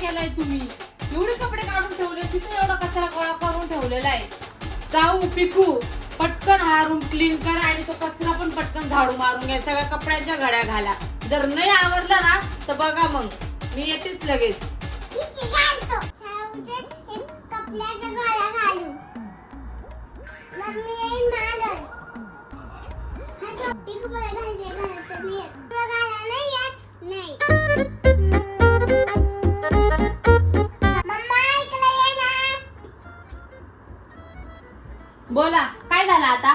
केलाय तुम्ही? एवढे कपडे काढून ठेवले तिथे एवढा कचरा गोळा करून ठेवलेला आहे. साऊ पिकू पटकन हारून क्लीन करा आणि तो कचरा पण पटकन झाडू मारून घ्या. सगळ्या कपड्यांच्या घड्या घाला. जर नाही आवरलं ना तर बघा मग. मी येतेच लगेच. मम्मी बोला काय झालं आता?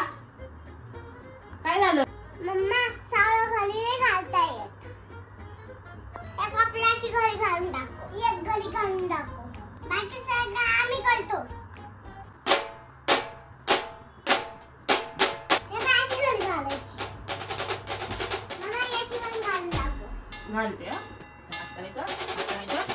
काय झालं? मम्मा सावळ घरी नाही घालता येत. या कपड्याची घडी घालून टाकू एक घडी घालून टाकू बाकी सगळं आम्ही करतो. हे घालते हा. करायचं, करायचं,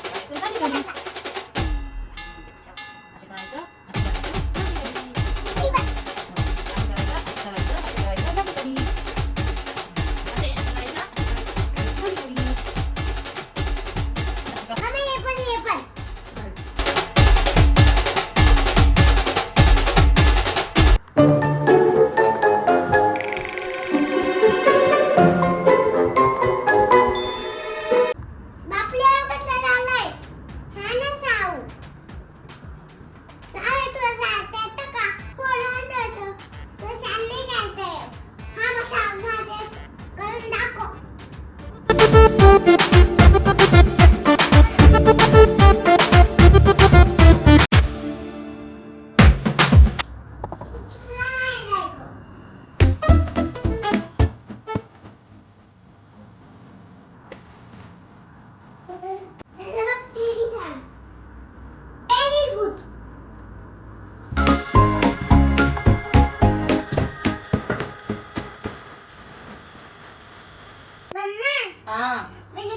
म्हणजे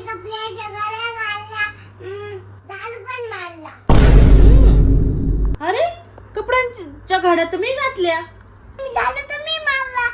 मारला. झाडू पण मारला. हम्म. अरे कपड्यांच्या घड्या मी घातल्या. झाडू मी मारला.